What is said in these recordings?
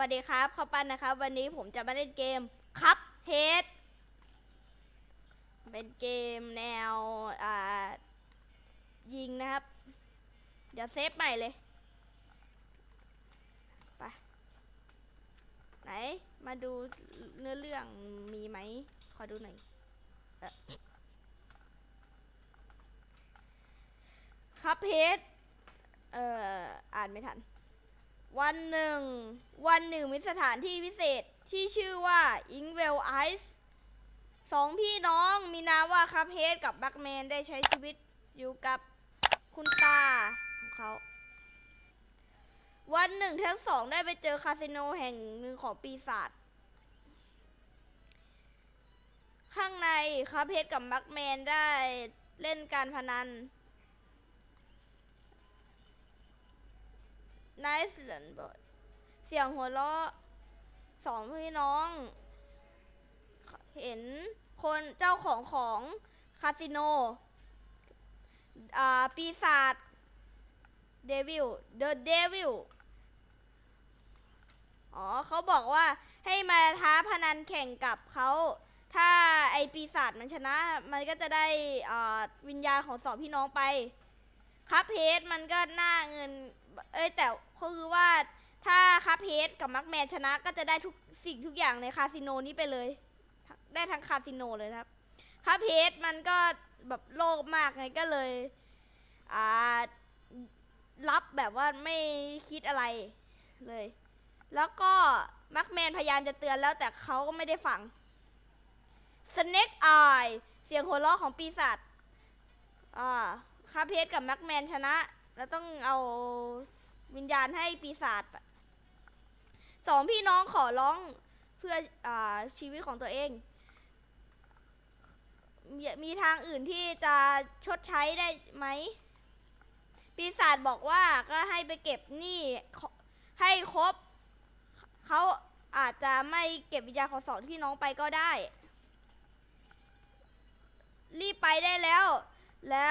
วัสดีครับข้าวปั้นนะครับ วันนี้ผมจะมาเล่นเกมคัพเฮดเป็นเกมแนวอ่ายิงนะครับ เดี๋ยวเซฟใหม่เลยไปไหน มาดูเนื้อเรื่องมีไหม ขอดูหน่อยคัพเฮดเอ่ออ่านไม่ทัน วันหนึ่ง วันหนึ่งมีสถานที่พิเศษที่ชื่อว่าอิงเวลไอซ์สองพี่น้องมีนามว่าคัพเฮดกับบักแมนได้ใช้ชีวิตอยู่กับคุณตาของเขา วันหนึ่งทั้งสองได้ไปเจอคาสิโนแห่งหนึ่งของปีศาจข้างในคัพเฮดกับบักแมนได้เล่นการพนัน นายเสียงบดเสียงหัวเราะสองพี่น้อง เห็นคนเจ้าของของคาสิโนอ่าปีศาจเดวิลเดอะเดวิลอ๋อเขาบอกว่าให้มาท้าพนันแข่งกับเขาถ้าไอปีศาจมันชนะ มันก็จะได้อ่าวิญญาณของสองพี่น้องไปคัพเพจมันก็หน่าเงิน เอ้ยแต่ คือว่าถ้าคัพเพจกับมักแมนชนะก็จะได้ทุกสิ่งทุกอย่างในคาสิโนนี้ไปเลย ได้ทั้งคาสิโนเลยครับคัพเพจมันก็แบบโลภมากไงก็เลยอ่ารับแบบว่าไม่คิดอะไรเลย แล้วก็มักแมนพยายามจะเตือนแล้วแต่เขาก็ไม่ได้ฟัง Snake Eye เสียงหัวเราะของปีศาจอ่าคาเพชกับม็กแมนชนะ แล้วต้องเอา วิญญาณให้ปีศาจสองพี่น้องขอร้องเพื่ออชีวิตของตัวเองมีมีทางอื่นที่จะชดใช้ได้ไหม ปีศาจบอกว่าก็ให้ไปเก็บหนี้ให้ครบ เขาอาจจะไม่เก็บวิญญาณของสองพี่น้องไปก็ได้ รีบไปได้แล้ว และ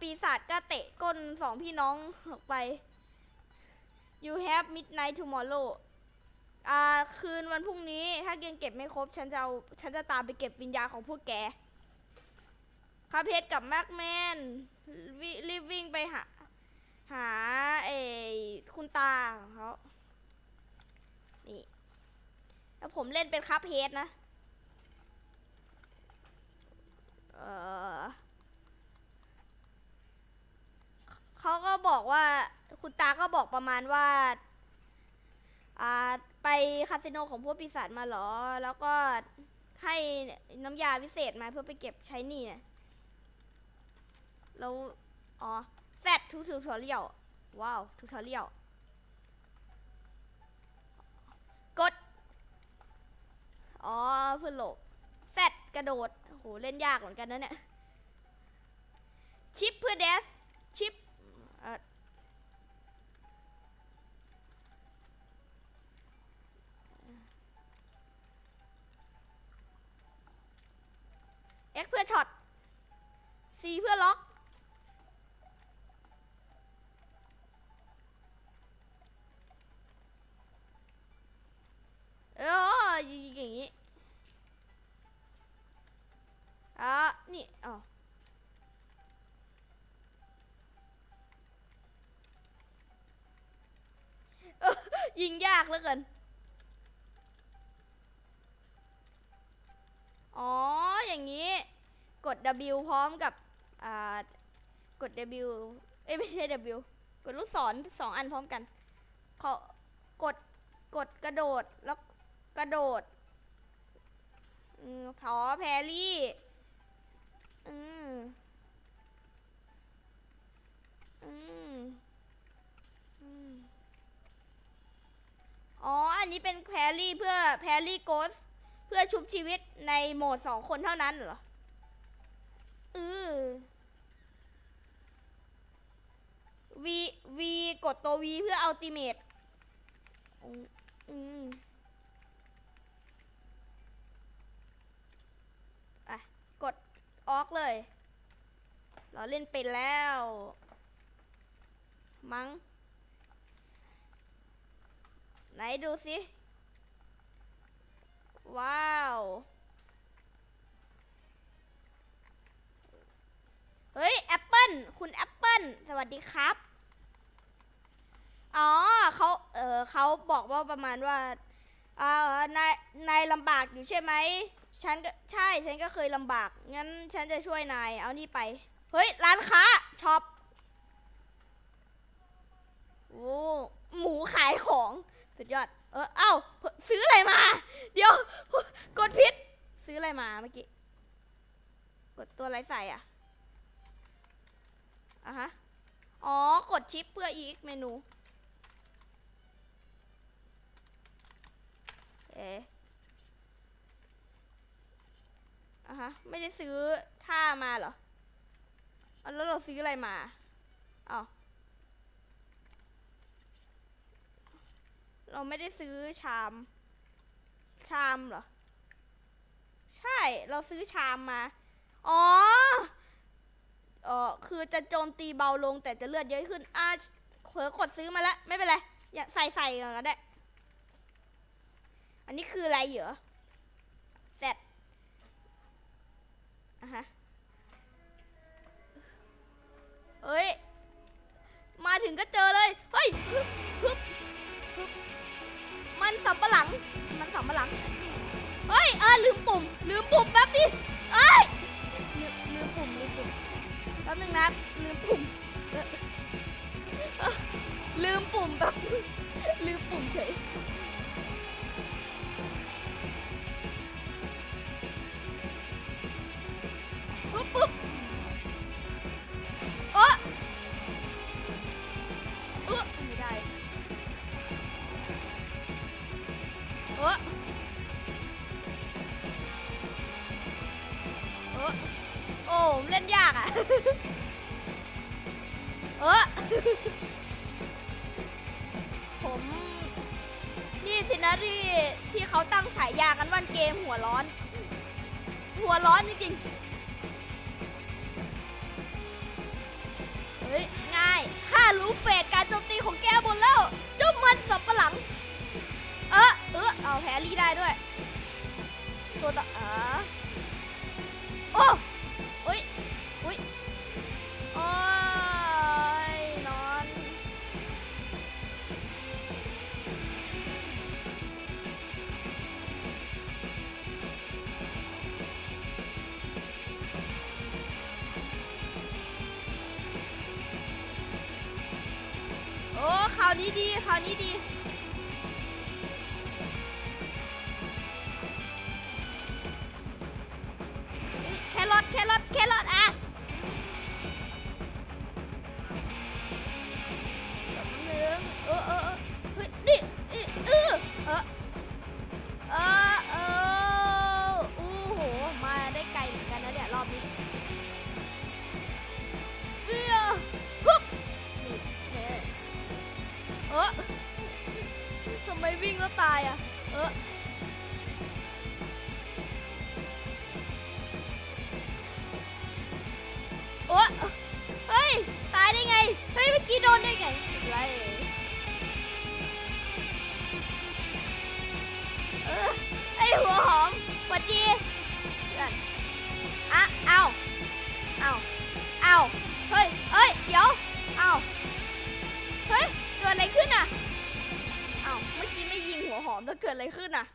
ปีศาจก็เตะก้นสองพี่น้องออกไป you have midnight tomorrow อ่าคืนวันพรุ่งนี้ถ้ายังเก็บไม่ครบ ฉันจะเอาฉันจะตามไปเก็บวิญญาณของพวกแกคาเพชรกับแม็กแมนรีบวิ่งไปหา หาเอคุณตาของเขานี่แล้วผมเล่นเป็นคัพเพชรนะ เออเขาก็บอกว่า คุณตาก็บอกประมาณว่าอ่าไปคาสิโนของพวกปีศาจมาเหรอ แล้วก็ให้น้ำยาพิเศษมาเพื่อไปเก็บใช้หนี่เนี่ยแล้ว อ๋อแซดทูทูทอเรียลว้าวทูทอเรียลกด อ๋อเพื่อหลบแซดกระโดดโหเล่นยากเหมือนกันนะเนี่ย ชิปเพื่อเดส ชิปเอ่อ เอ็กเพื่อช็อตซีเพื่อล็อก เอออย่างนี้อะนี่อ๋อยิงยากเหลือเกิน อ๋อ อย่างนี้ กด W พร้อมกับอ่ากด W เอ้ยไม่ใช่ W กดลูกศรสองอันพร้อมกันเขากดกดกระโดดแล้วกระโดดอพอแพรลี่อืมอืมอืมอ๋อ อันนี้เป็นแพรรี่เพื่อแพรรี่โกส เพื่อชุบชีวิตในโหมดสองคนเท่านั้นเหรอ เออวีวีกดตัววีเพื่ออัลติเมตอืมอะ กดออกเลย เราเล่นเป็นแล้ว มั้ง ไหนดูสิ ว้าว เฮ้ยแอปเปิล คุณแอปเปิลสวัสดีครับ อ๋อเขาเออเขาบอกว่าประมาณว่าอ่านายนายลำบากอยู่ใช่ไหมฉันก็ใช่ฉันก็เคยลำบาก งั้นฉันจะช่วยนาย เอานี่ไป เฮ้ย ร้านค้าช็อปโอ้หมูขายของสุดยอด เออ เอ้า ซื้ออะไรมา เดี๋ยว กดพิษ ซื้ออะไรมาเมื่อกี้ กดตัวอะไรใส่อะ อะฮะ อ๋อ กดชิปเพื่ออีกเมนู เอ๊ะอะฮะ ไม่ได้ซื้อท่ามาเหรอ แล้วเราซื้ออะไรมาอ๋อเราไม่ได้ซื้อชาม ชามเหรอ ใช่ เราซื้อชามมา อ๋อ เออคือจะโจมตีเบาลงแต่จะเลือดเยอะขึ้นอ่าเผลอกดซื้อมาแล้วไม่เป็นไรอย่าใส่ใส่ก่อนก็ได้ อันนี้คืออะไรเหรอเสร็จอะฮะ รรี่ได้ด้วย ตัวต่ออ่า แครอทแครอทแครอทอะ มแล้วเกิดอะไรขึ้นอะ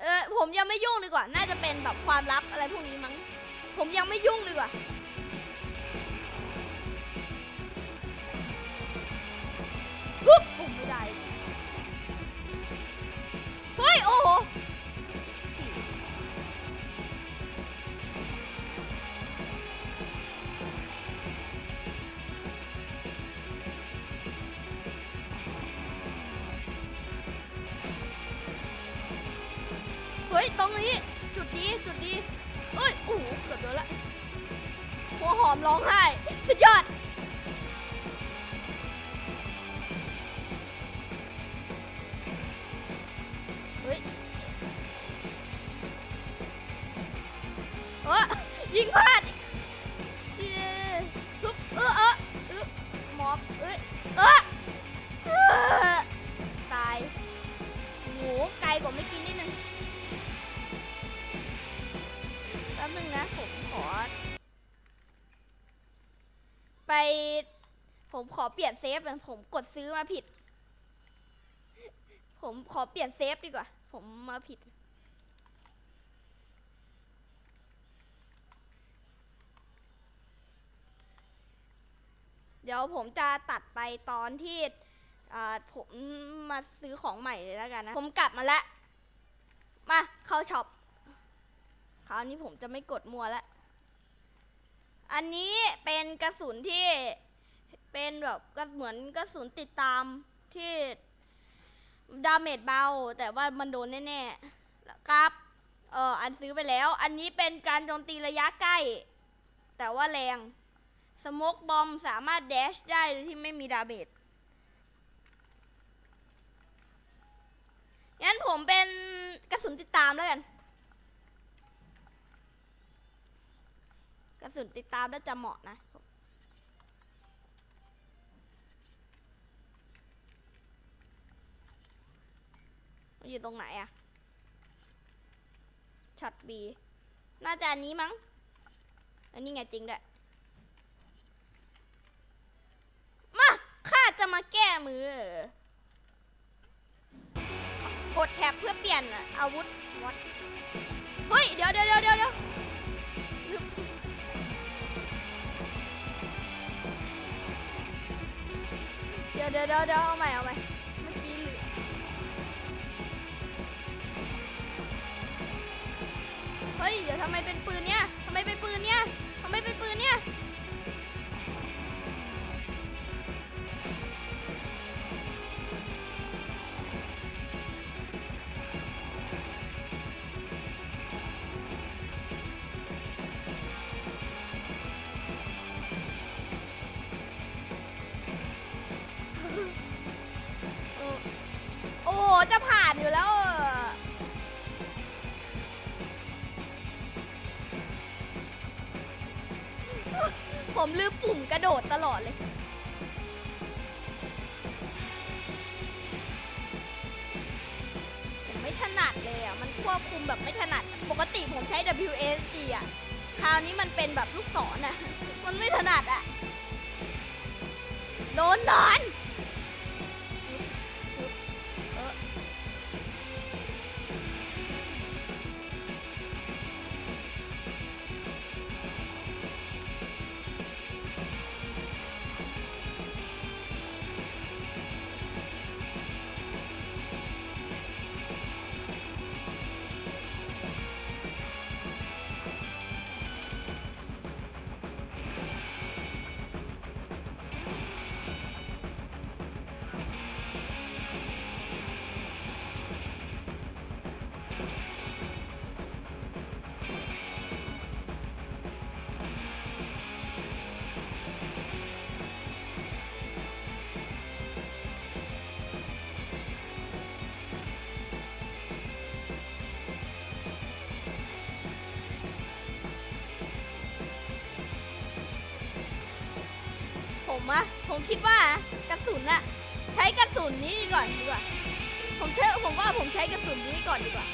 เออผมยังไม่ยุ่งดีกว่า น่าจะเป็นแบบความลับอะไรพวกนี้มั้ง ผมยังไม่ยุ่งดีกว่า ร้องไห้ ผมขอเปลี่ยนเซฟนะผมกดซื้อมาผิด ผมขอเปลี่ยนเซฟดีกว่า ผมมาผิด เดี๋ยวผมจะตัดไปตอนที่อ่าผมมาซื้อของใหม่เลยแล้วกันนะ ผมกลับมาแล้ว มาเข้าช็อป คราวนี้ผมจะไม่กดมัวแล้ว อันนี้เป็นกระสุนที่ เป็นแบบกระเหมือนกระสุนติดตามที่ดาเมจเบา แต่ว่ามันโดนแน่ๆครับเอออันซื้อไปแล้ว อันนี้เป็นการโจมตีระยะใกล้ แต่ว่าแรงสโมกบอมสามารถแดชได้โดยที่ไม่มีดาเมจงั้นผมเป็นกระสุนติดตามแล้วกัน กระสุนติดตามน่าจะเหมาะนะ มันอยู่ตรงไหนอะช็อตบีน่าจะอันนี้มั้ง อันนี้ไงจริงด้วย มาข้าจะมาแก้มือ กดแท็บเพื่อเปลี่ยนอาวุธวัดเฮ้ย เดี๋ยวเดี๋ยวเดี๋ยวเดี๋ยวเดี๋ยวเดี๋ยวเดี๋ยวเดี๋ยวเดี๋ยวเอาใหม่เอาใหม่ ฮ้ย เดี๋ยวทำไมเป็นปืนเนี่ยทำไมเป็นปืนเนี่ย ผมลืมปุ่มกระโดดตลอดเลย ผมไม่ถนัดเลยอะ มันควบคุมแบบไม่ถนัด ปกติผมใช้ WSD อะ คราวนี้มันเป็นแบบลูกศรอะ มันไม่ถนัดอะ โดนนอน ผมอะผมคิดว่ากระสุนอะใช้กระสุนนี้ก่อนดีกว่า ผมเชื่อผมว่าผมใช้กระสุนนี้ก่อนดีกว่า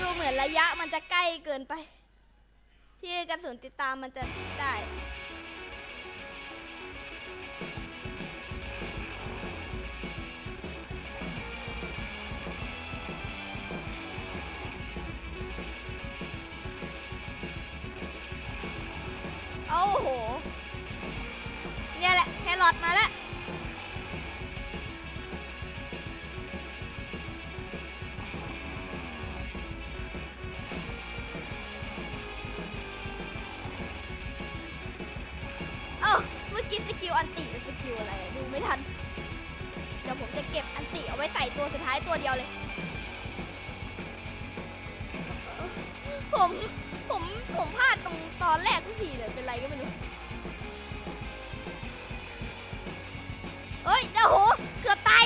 ดูเหมือนระยะมันจะใกล้เกินไป ที่กระสุนติดตามมันจะได้ อทมาแล้วเอ้าเมื่อกี้สกิลอันติเป็นสกิลอะไรดูไม่ทัน เดี๋ยวผมจะเก็บอันติเอาไว้ใส่ตัวสุดท้ายตัวเดียวเลย ผม ผม ผมพลาดตรงตอนแรกทุกทีเลย เป็นไรก็ไม่รู้ เอ้ยโอ้โห เกือบตาย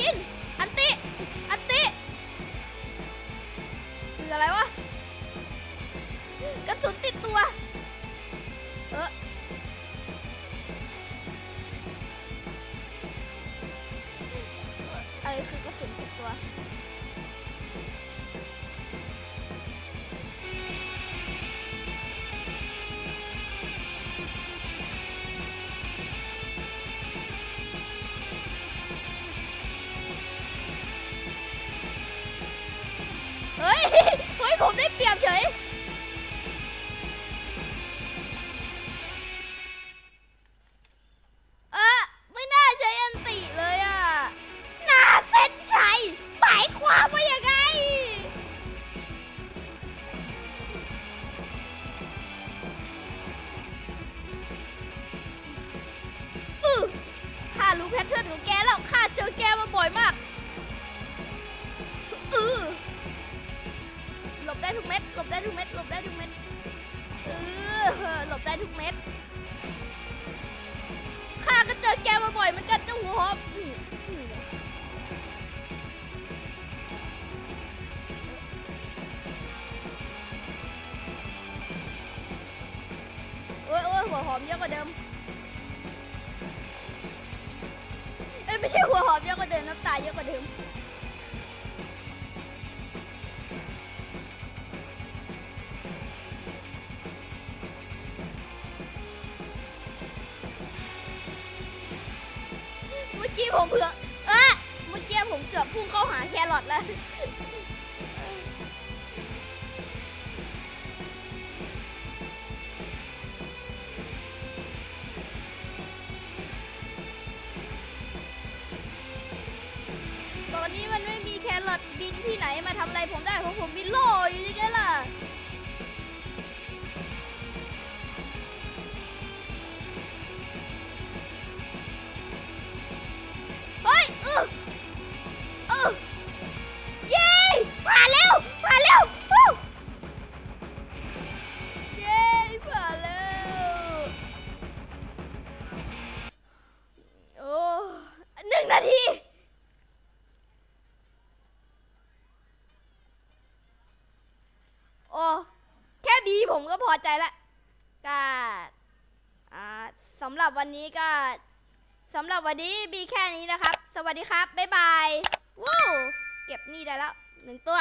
กิน เปรียบเฉย ได้ทุกเม็ดหลบได้ทุกเม็ดหลบได้ทุกเม็ดเออหลบได้ทุกเม็ดข้าก็เจอแกมาบ่อยเหมือนกันเจ้าหัวหอมนี่นี่เลยโอ้ยโอ้ยหัวหอมเยอะกว่าเดิมเอ้ยไม่ใช่หัวหอมเยอะกว่าเดิมน้ำตาเยอะกว่าเดิม มื่อกี้ผมเผือกเออเมื่อกี้ผมเกือบพุ่งเข้าหาแครอทแล้ว นี้ก็สำหรับวันนี้มีแค่นี้นะครับ สวัสดีครับ บ๊ายบายว้าวเก็บนี่ได้แล้วหนึ่งตัว